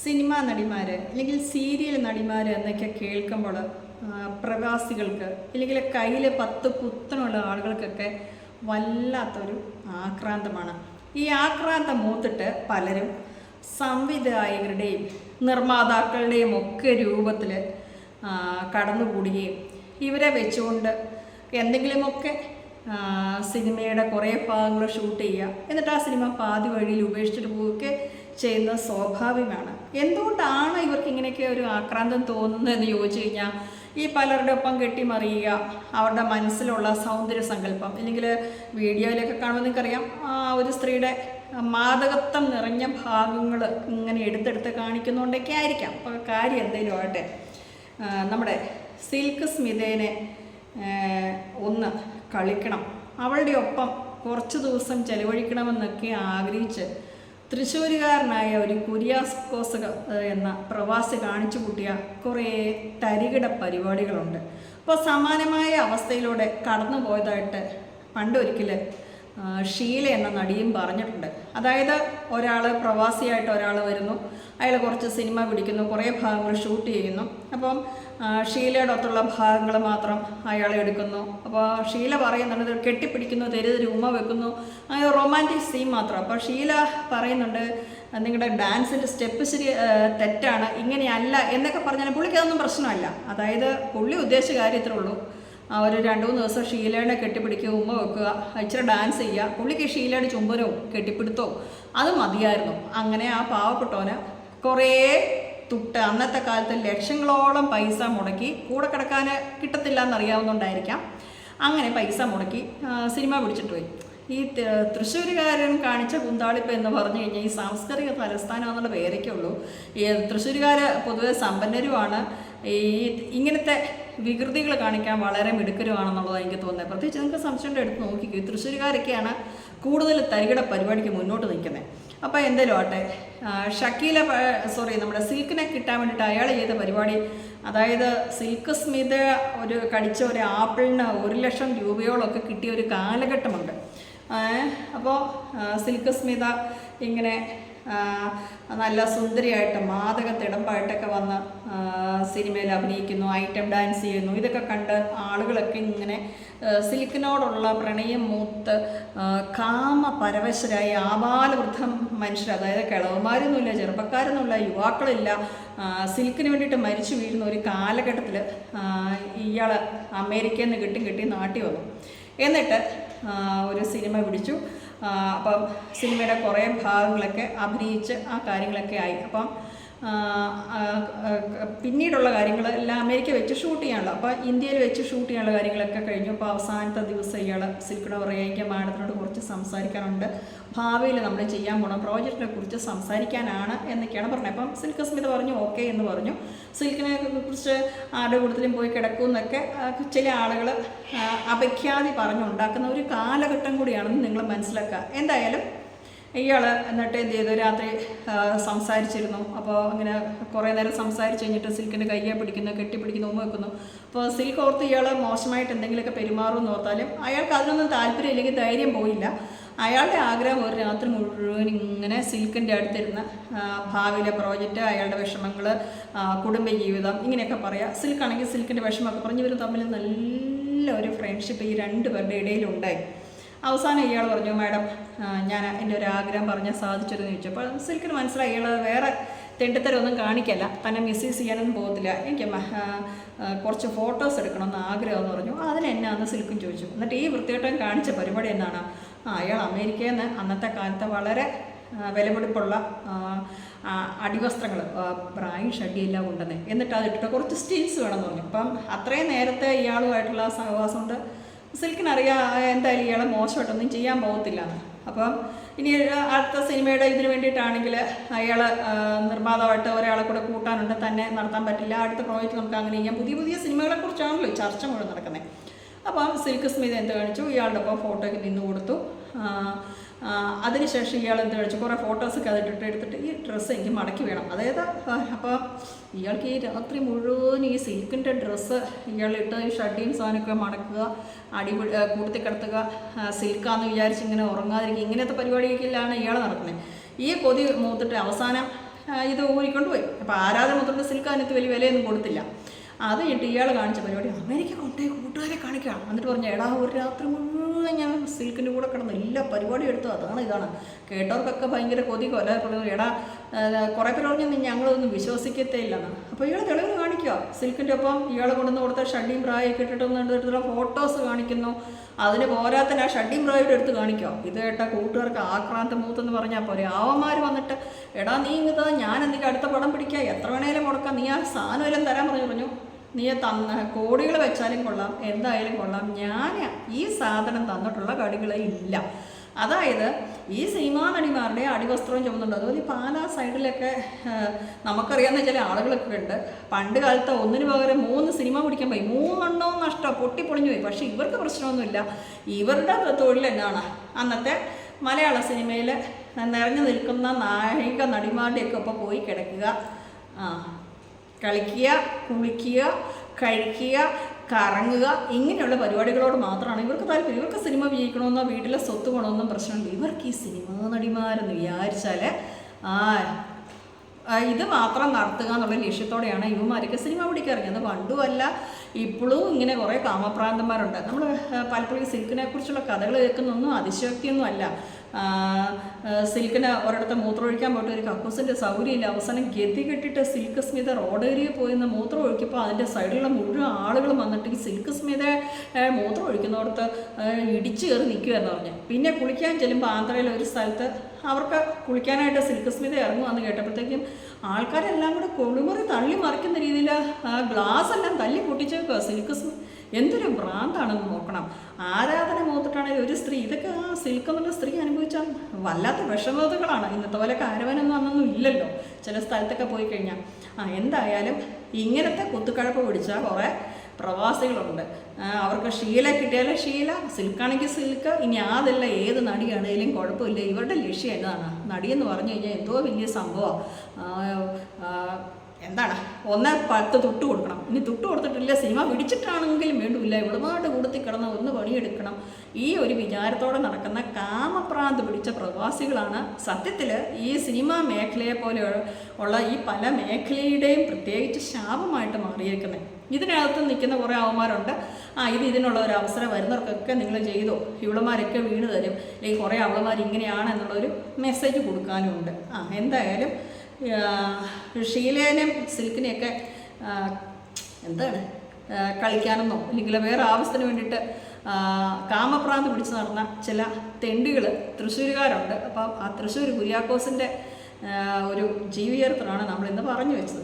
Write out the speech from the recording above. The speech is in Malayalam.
സിനിമാ നടിമാർ അല്ലെങ്കിൽ സീരിയൽ നടിമാർ എന്നൊക്കെ കേൾക്കുമ്പോൾ പ്രവാസികൾക്ക് അല്ലെങ്കിൽ കയ്യിൽ പത്ത് പുത്തനുള്ള ആളുകൾക്കൊക്കെ വല്ലാത്തൊരു ആക്രാന്തമാണ്. ഈ ആക്രാന്തം മൂത്തിട്ട് പലരും സംവിധായകരുടെയും നിർമ്മാതാക്കളുടെയും ഒക്കെ രൂപത്തിൽ കടന്നുകൂടുകയും ഇവരെ വെച്ചുകൊണ്ട് എന്തെങ്കിലുമൊക്കെ സിനിമയുടെ കുറേ ഭാഗങ്ങൾ ഷൂട്ട് ചെയ്യുക. എന്നിട്ട് ആ സിനിമ പാതി വഴിയിൽ ഉപേക്ഷിച്ചിട്ട് പോവുകയൊക്കെ ചെയ്യുന്നത് സ്വാഭാവികമാണ്. എന്തുകൊണ്ടാണ് ഇവർക്ക് ഇങ്ങനെയൊക്കെ ഒരു ആക്രാന്തം തോന്നുന്നതെന്ന് ചോദിച്ചു കഴിഞ്ഞാൽ ഈ പലരുടെ ഒപ്പം കെട്ടിമറിയുക അവരുടെ മനസ്സിലുള്ള സൗന്ദര്യ സങ്കല്പം അല്ലെങ്കിൽ വീഡിയോയിലൊക്കെ കാണുമ്പോൾ നിങ്ങൾക്കറിയാം ആ ഒരു സ്ത്രീയുടെ മാതകത്വം നിറഞ്ഞ ഭാഗങ്ങൾ ഇങ്ങനെ എടുത്തെടുത്ത് കാണിക്കുന്നതുകൊണ്ടൊക്കെ ആയിരിക്കാം. അപ്പോൾ കാര്യം എന്തെങ്കിലും ആകട്ടെ. നമ്മുടെ സിൽക്ക് സ്മിതേനെ ഒന്ന് കളിക്കണം. അവളുടെ ഒപ്പം കുറച്ച് ദിവസം ചെലവഴിക്കണമെന്നൊക്കെ ആഗ്രഹിച്ച് തൃശ്ശൂരുകാരനായ ഒരു കുര്യാസ്കോസ് എന്ന പ്രവാസി കാണിച്ചു കൂട്ടിയ കുറേ തരികിട പരിപാടികളുണ്ട്. അപ്പോൾ സമാനമായ അവസ്ഥയിലൂടെ കടന്നു പോയതായിട്ട് പണ്ടൊരിക്കൽ ഷീല എന്ന നടിയും പറഞ്ഞിട്ടുണ്ട്. അതായത് ഒരാൾ പ്രവാസിയായിട്ട് ഒരാൾ വരുന്നു. അയാൾ കുറച്ച് സിനിമ പിടിക്കുന്നു കുറേ ഭാഗങ്ങൾ ഷൂട്ട് ചെയ്യുന്നു. അപ്പം ഷീലയുടെ ഒത്തുള്ള ഭാഗങ്ങൾ മാത്രം അയാൾ എടുക്കുന്നു. അപ്പോൾ ഷീല പറയുന്നുണ്ട് കെട്ടിപ്പിടിക്കുന്നു തെരുതെരി ഉമ്മ വെക്കുന്നു. അങ്ങനെ റൊമാന്റിക് സീൻ മാത്രം. അപ്പോൾ ഷീല പറയുന്നുണ്ട് നിങ്ങളുടെ ഡാൻസിന്റെ സ്റ്റെപ്പ് ശരി തെറ്റാണ് ഇങ്ങനെയല്ല എന്നൊക്കെ പറഞ്ഞാൽ പുള്ളിക്ക് അതൊന്നും പ്രശ്നമല്ല. അതായത് പുള്ളി ഉദ്ദേശിച്ച കാര്യത്തിലേ ഉള്ളൂ. ആ ഒരു രണ്ട് മൂന്ന് ദിവസം ഷീലയുടെ കെട്ടിപ്പിടിക്കുക ഉമ്മ വെക്കുക ഇച്ചിരി ഡാൻസ് ചെയ്യുക. പുള്ളിക്ക് ഷീലയുടെ ചുംബനവും കെട്ടിപ്പിടുത്തവും അത് മതിയായിരുന്നു. അങ്ങനെ ആ പാവപ്പെട്ടവന് കുറേ തുട്ട് അന്നത്തെ കാലത്ത് ലക്ഷങ്ങളോളം പൈസ മുടക്കി കൂടെ കിടക്കാൻ കിട്ടത്തില്ല എന്നറിയാവുന്നതുകൊണ്ടായിരിക്കാം അങ്ങനെ പൈസ മുടക്കി സിനിമ പിടിച്ചിട്ട് പോയി. ഈ തൃശ്ശൂരുകാരൻ കാണിച്ച കുന്താളിപ്പ് എന്ന് പറഞ്ഞു കഴിഞ്ഞാൽ ഈ സാംസ്കാരിക തലസ്ഥാനം എന്നുള്ള പേരൊക്കെ ഉള്ളൂ ഈ തൃശ്ശൂരുകാർ പൊതുവെ സമ്പന്നരുമാണ്. ഈ ഇങ്ങനത്തെ വികൃതികൾ കാണിക്കാൻ വളരെ മിടുക്കരുമാണെന്നുള്ളതാണ് എനിക്ക് തോന്നുന്നത്. പ്രത്യേകിച്ച് നിങ്ങൾക്ക് സംശയം എടുത്ത് നോക്കിക്കോ. തൃശ്ശൂരുകാരൊക്കെയാണ് കൂടുതൽ തരികിട പരിപാടിക്ക് മുന്നോട്ട് നിൽക്കുന്നത്. അപ്പോൾ എന്തേലും ആട്ടെ ഷക്കീല സോറി നമ്മുടെ സിൽക്കിനെ കിട്ടാൻ വേണ്ടിയിട്ട് അയാൾ ചെയ്ത പരിപാടി അതായത് സിൽക്ക് സ്മിത ഒരു കടിച്ച ഒരു ആപ്പിളിന് ഒരു ലക്ഷം രൂപയോളമൊക്കെ കിട്ടിയ ഒരു കാലഘട്ടമുണ്ട്. അപ്പോൾ സിൽക്ക് സ്മിത ഇങ്ങനെ നല്ല സുന്ദരിയായിട്ട് മാതക തിടമ്പായിട്ടൊക്കെ വന്ന് സിനിമയിൽ അഭിനയിക്കുന്നു ഐറ്റം ഡാൻസ് ചെയ്യുന്നു. ഇതൊക്കെ കണ്ട് ആളുകളൊക്കെ ഇങ്ങനെ സിൽക്കിനോടുള്ള പ്രണയം മൂത്ത് കാമ പരവശരായി ആബാലവൃദ്ധം മനുഷ്യർ അതായത് കിളവന്മാരൊന്നുമില്ല ചെറുപ്പക്കാരൊന്നുമില്ല യുവാക്കളില്ല സിൽക്കിന് വേണ്ടിയിട്ട് മരിച്ചു വീഴുന്ന ഒരു കാലഘട്ടത്തിൽ ഇയാൾ അമേരിക്കയിൽ നിന്ന് കിട്ടി കിട്ടി നാട്ടി വന്നു. എന്നിട്ട് ഒരു സിനിമ പിടിച്ചു. അപ്പം സിനിമയുടെ കുറേ ഭാഗങ്ങളൊക്കെ അഭിനയിച്ച് ആ കാര്യങ്ങളൊക്കെ ആയി. അപ്പം പിന്നീടുള്ള കാര്യങ്ങൾ എല്ലാം അമേരിക്ക വെച്ച് ഷൂട്ട് ചെയ്യാനുള്ള അപ്പോൾ ഇന്ത്യയിൽ വെച്ച് ഷൂട്ട് ചെയ്യാനുള്ള കാര്യങ്ങളൊക്കെ കഴിഞ്ഞു. അപ്പോൾ അവസാനത്തെ ദിവസം ഇയാൾ സിൽക്കിനോ പറയുക മാഡത്തിനോട് കുറച്ച് സംസാരിക്കാനുണ്ട് ഭാവിയിൽ നമ്മൾ ചെയ്യാൻ പോണ പ്രോജക്റ്റിനെ കുറിച്ച് സംസാരിക്കാനാണ് എന്നൊക്കെയാണ് പറഞ്ഞത്. അപ്പം സിൽക്ക് സ്മിത പറഞ്ഞു ഓക്കെ എന്ന് പറഞ്ഞു. സിൽക്കിനെ കുറിച്ച് ആരുടെ കൂടുതലും പോയി കിടക്കും എന്നൊക്കെ ചില ആളുകൾ അപഖ്യാതി പറഞ്ഞുണ്ടാക്കുന്ന ഒരു കാലഘട്ടം കൂടിയാണെന്ന് നിങ്ങൾ മനസ്സിലാക്കുക. എന്തായാലും ഇയാൾ എന്നിട്ട് എന്ത് ചെയ്തു? രാത്രി സംസാരിച്ചിരുന്നു. അപ്പോൾ അങ്ങനെ കുറേ നേരം സംസാരിച്ച് കഴിഞ്ഞിട്ട് സിൽക്കിന്റെ കയ്യെ പിടിക്കുന്നു കെട്ടിപ്പിടിക്കുന്നു ഉമ്മ വെക്കുന്നു. അപ്പോൾ സിൽക്ക് ഓർത്ത് ഇയാൾ മോശമായിട്ട് എന്തെങ്കിലുമൊക്കെ പെരുമാറുമെന്ന് ഓർത്താലും അയാൾക്ക് അതിനൊന്നും താല്പര്യം ഇല്ലെങ്കിൽ ധൈര്യം പോയില്ല. അയാളുടെ ആഗ്രഹം ഒരു രാത്രി മുഴുവൻ ഇങ്ങനെ സിൽക്കിന്റെ അടുത്തിരുന്ന് ഭാവിയിലെ പ്രോജക്റ്റ് അയാളുടെ വിഷമങ്ങൾ കുടുംബജീവിതം ഇങ്ങനെയൊക്കെ പറയാം. സിൽക്കാണെങ്കിൽ സിൽക്കിന്റെ വിഷമമൊക്കെ പറഞ്ഞ് ഇവർ തമ്മിൽ നല്ല ഒരു ഫ്രണ്ട്ഷിപ്പ് ഈ രണ്ട് പേരുടെ ഇടയിലുണ്ടായി. അവസാനം ഇയാൾ പറഞ്ഞു മാഡം ഞാൻ എന്റെ ഒരു ആഗ്രഹം പറഞ്ഞാൽ സാധിച്ചെന്ന് ചോദിച്ചു. അപ്പോൾ സിൽക്കിന് മനസ്സിലായി ഇയാൾ വേറെ തെണ്ടിത്തരമൊന്നും കാണിക്കല്ല. തന്നെ മിസ്സീസ് ചെയ്യാനൊന്നും പോകത്തില്ല. എനിക്ക് കുറച്ച് ഫോട്ടോസ് എടുക്കണമെന്ന് ആഗ്രഹമെന്ന് പറഞ്ഞു. അതിന് അന്ന് സിൽക്കും ചോദിച്ചു. എന്നിട്ട് ഈ വൃത്തിയോട്ടം കാണിച്ച പരിപാടി എന്നാണ് അയാൾ അമേരിക്കയിൽ നിന്ന് അന്നത്തെ കാലത്ത് വളരെ വിലപിടിപ്പുള്ള അടിവസ്ത്രങ്ങൾ ബ്രായും ഷഡിയെല്ലാം ഉണ്ടെന്ന് എന്നിട്ട് അതിട്ടിട്ട് കുറച്ച് സ്റ്റിൽസ് വേണമെന്ന് പറഞ്ഞു. അപ്പം അത്രയും നേരത്തെ ഇയാളുമായിട്ടുള്ള സഹവാസം കൊണ്ട് സിൽക്കിനറിയാം എന്തായാലും ഇയാളെ മോശമായിട്ടൊന്നും ചെയ്യാൻ പോകത്തില്ല. അപ്പം ഇനി അടുത്ത സിനിമയുടെ ഇതിന് വേണ്ടിയിട്ടാണെങ്കിൽ അയാൾ നിർമ്മാതാവായിട്ട് ഒരാളെ കൂടെ കൂട്ടാനുണ്ട് തന്നെ നടത്താൻ പറ്റില്ല. അടുത്ത പ്രോജക്റ്റ് നമുക്ക് അങ്ങനെ ചെയ്യാം. പുതിയ പുതിയ സിനിമകളെ കുറിച്ചാണല്ലോ ചർച്ച മുഴുവൻ നടക്കുന്നത്. അപ്പം സിൽക്ക് സ്മിത എന്ത് കാണിച്ചു? ഇയാളുടെ ഒപ്പം ഫോട്ടോയ്ക്ക് നിന്ന് കൊടുത്തു. അതിനുശേഷം ഇയാൾ എന്ത് കഴിച്ചു? കുറേ ഫോട്ടോസൊക്കെ അതിട്ടിട്ട് എടുത്തിട്ട് ഈ ഡ്രസ്സ് എനിക്ക് മടക്കി വേണം. അതായത് അപ്പോൾ ഇയാൾക്ക് ഈ രാത്രി മുഴുവൻ ഈ സിൽക്കിന്റെ ഡ്രസ്സ് ഇയാളിട്ട് ഈ ഷട്ടിയും സാധനമൊക്കെ മടക്കുക അടിപൊളി കൂട്ടി കിടത്തുക സിൽക്കാന്ന് വിചാരിച്ച് ഇങ്ങനെ ഉറങ്ങാതിരിക്കുക ഇങ്ങനത്തെ പരിപാടിയൊക്കെയാണ് ഇയാൾ നടക്കുന്നത്. ഈ കൊതി മൂത്തിട്ട് അവസാനം ഇത് ഊരിക്കൊണ്ട് പോയി. അപ്പോൾ ആരാധന മൂത്തിട്ട് സിൽക്ക് അതിനകത്ത് വലിയ വിലയൊന്നും കൊടുത്തില്ല. അത് കഴിഞ്ഞിട്ട് ഇയാൾ കാണിച്ച പരിപാടി അമേരിക്ക കൊണ്ടേ കൂട്ടുകാരെ കാണിക്കാം എന്നിട്ട് പറഞ്ഞു എടാ ഒരു രാത്രി മുഴുവൻ ഞാൻ സിൽക്കിന്റെ കൂടെ കിടന്ന് എല്ലാ പരിപാടിയും എടുത്തു. അതാണ് ഇതാണ്. കേട്ടവർക്കൊക്കെ ഭയങ്കര കൊതി കൊല പറഞ്ഞു എടാ കുറേ പേര് പറഞ്ഞു "നീ ഞങ്ങളൊന്നും വിശ്വസിക്കത്തേ ഇല്ലെന്ന് അപ്പോൾ ഇയാൾ തെളിവ് കാണിക്കുക സിൽക്കിന്റെ ഒപ്പം ഇയാൾ കൊണ്ടുവന്ന് കൊടുത്ത ഷഡിയും ബ്രായൊക്കെ ഇട്ടിട്ടൊന്നും എടുത്തിട്ടുള്ള ഫോട്ടോസ് കാണിക്കുന്നു. അതിന് പോരാത്തിന് ആ ഷഡിയും ബ്രായുടെ എടുത്ത് കാണിക്കുക ഇത് കേട്ട കൂട്ടുകാർക്ക് ആക്രാന്തം മൂത്തെന്ന് പറഞ്ഞാൽ പോരെ. ആവന്മാർ വന്നിട്ട് എടാ നീ ഇങ്ങതാ ഞാൻ എന്തെങ്കിലും അടുത്ത പടം പിടിക്കുക എത്ര വേണേലും മുടക്കാം. നീ ആ സാധനം എല്ലാം തരാൻ പറഞ്ഞു പറഞ്ഞു. നീ തന്ന കോടികൾ വെച്ചാലും കൊള്ളാം എന്തായാലും കൊള്ളാം. ഞാൻ ഈ സാധനം തന്നിട്ടുള്ള കടികളെ ഇല്ല. അതായത് ഈ സിനിമാ നടിമാരുടെ അടിവസ്ത്രവും ചുമന്നുണ്ട്. അതുപോലെ ഈ പാലാ സൈഡിലൊക്കെ നമുക്കറിയാവുന്ന ചില ആളുകളൊക്കെ ഉണ്ട്. പണ്ട് കാലത്ത് ഒന്നിന് പകരം മൂന്ന് സിനിമ പിടിക്കാൻ പോയി. മൂന്നെണ്ണവും നഷ്ടം പൊട്ടിപ്പൊളിഞ്ഞു പോയി. പക്ഷേ ഇവർക്ക് പ്രശ്നമൊന്നുമില്ല. ഇവരുടെ തൊഴിൽ എന്നാണ്? അന്നത്തെ മലയാള സിനിമയിൽ നിറഞ്ഞു നിൽക്കുന്ന നായിക നടിമാരുടെയൊക്കെ ഒപ്പം പോയി കിടക്കുക. ആ. കളിക്കുക കുളിക്കുക കഴിക്കുക കറങ്ങുക ഇങ്ങനെയുള്ള പരിപാടികളോട് മാത്രമാണ് ഇവർക്ക് താല്പര്യം. ഇവർക്ക് സിനിമ വിജയിക്കണമെന്നോ വീട്ടിലെ സ്വത്ത് വേണമെന്നും പ്രശ്നമില്ല ഇവർക്ക് ഈ സിനിമാ നടിമാരെന്ന് വിചാരിച്ചാൽ ആ ഇത് മാത്രം നടത്തുക എന്നുള്ള ലക്ഷ്യത്തോടെയാണ് യുവമാരൊക്കെ സിനിമ പിടിക്കാറിഞ്ഞത് പണ്ടുമല്ല ഇപ്പോഴും ഇങ്ങനെ കുറേ കാമപ്രാന്തന്മാരുണ്ട്. നമ്മൾ പലപ്പോഴും സിൽക്കിനെ കുറിച്ചുള്ള കഥകൾ കേൾക്കുന്നൊന്നും അതിശയോക്തിയൊന്നും അല്ല. സിൽക്കിന് ഒരിടത്ത് മൂത്രമൊഴിക്കാൻ പോയിട്ട് ഒരു കക്കൂസിന്റെ സൗകര്യമില്ല. അവസാനം ഗതി കെട്ടിട്ട് സിൽക്ക് സ്മിത റോഡേരിയ പോയി നിന്ന് മൂത്രം ഒഴിക്കുമ്പോൾ അതിന്റെ സൈഡിലുള്ള മുഴുവൻ ആളുകളും വന്നിട്ട് ഈ സിൽക്ക് സ്മിത മൂത്രം ഒഴിക്കുന്നിടത്ത് ഇടിച്ചു കയറി നിൽക്കുമെന്ന് പറഞ്ഞു. പിന്നെ കുളിക്കാൻ ചെല്ലുമ്പോൾ ആന്ധ്രയിലെ ഒരു സ്ഥലത്ത് അവർക്ക് കുളിക്കാനായിട്ട് സിൽക്ക് സ്മിത ഇറങ്ങുമെന്ന് കേട്ടപ്പോഴത്തേക്കും ആൾക്കാരെല്ലാം കൂടെ കൊളുമുറി തള്ളി മറിക്കുന്ന രീതിയിൽ ഗ്ലാസ് എല്ലാം തല്ലി പൊട്ടിച്ചേക്കുക സിൽക്ക് സ്മി എന്തൊരു ഭ്രാന്താണെന്ന് നോക്കണം. ആരാധന മൂത്തിട്ടാണെങ്കിൽ ഒരു സ്ത്രീ ഇതൊക്കെ ആ സിൽക്ക് എന്നുള്ള സ്ത്രീ അനുഭവിച്ച വല്ലാത്ത വിഷമതകളാണ് ഇന്നത്തെ പോലെ കാരവനൊന്നും അന്നൊന്നും ഇല്ലല്ലോ. ചില സ്ഥലത്തൊക്കെ പോയി കഴിഞ്ഞാൽ ആ എന്തായാലും ഇങ്ങനത്തെ കുത്തുക്കഴപ്പ് പിടിച്ച കുറേ പ്രവാസികളുണ്ട്. അവർക്ക് ശീല കിട്ടിയാലും ശീല സിൽക്കാണെങ്കിൽ സിൽക്ക് ഇനി അതല്ല ഏത് നടിയാണെങ്കിലും കുഴപ്പമില്ല. ഇവരുടെ ലക്ഷ്യം എന്താണ്? നടിയെന്ന് പറഞ്ഞു കഴിഞ്ഞാൽ എന്തോ വലിയ സംഭവമാണ്. എന്താണ്? ഒന്ന് പത്ത് തൊട്ട് കൊടുക്കണം. ഇനി തൊട്ട് കൊടുത്തിട്ടില്ല സിനിമ പിടിച്ചിട്ടാണെങ്കിലും വേണ്ടില്ല. ഇവിടുമായിട്ട് കൂടുത്തി കിടന്ന് ഒന്ന് പണിയെടുക്കണം. ഈ ഒരു വിചാരത്തോടെ നടക്കുന്ന കാമപ്രാന്ത് പിടിച്ച പ്രവാസികളാണ് സത്യത്തിൽ ഈ സിനിമാ മേഖലയെ പോലെ ഉള്ള ഈ പല മേഖലയുടെയും പ്രത്യേകിച്ച് ശാപമായിട്ട് മാറിയിരിക്കുന്നത് ഇതിനകത്ത് നിൽക്കുന്ന കുറേ അവന്മാരുണ്ട്. ആ ഇത് ഇതിനുള്ള ഒരു അവസരം വരുന്നവർക്കൊക്കെ നിങ്ങൾ ചെയ്തോ? ഇവളമാരൊക്കെ വീണ് തരും. അല്ലെങ്കിൽ കുറേ അവളമാർ ഇങ്ങനെയാണ് എന്നുള്ളൊരു മെസ്സേജ് കൊടുക്കാനും ഉണ്ട് ആ എന്തായാലും ആ, ഷീലേനെയും സിൽക്കിനെയൊക്കെ എന്താണ് കളിക്കാനെന്നോ അല്ലെങ്കിൽ വേറെ ആവശ്യത്തിന് വേണ്ടിയിട്ട് കാമപ്രാന്ത് പിടിച്ച് നടന്ന ചില തെണ്ടികൾ തൃശ്ശൂരുകാരുണ്ട്. അപ്പം ആ തൃശ്ശൂർ കുര്യാക്കോസിന്റെ ഒരു ജീവചരിത്രമാണ് നമ്മൾ ഇന്ന് പറഞ്ഞു വെച്ചത്.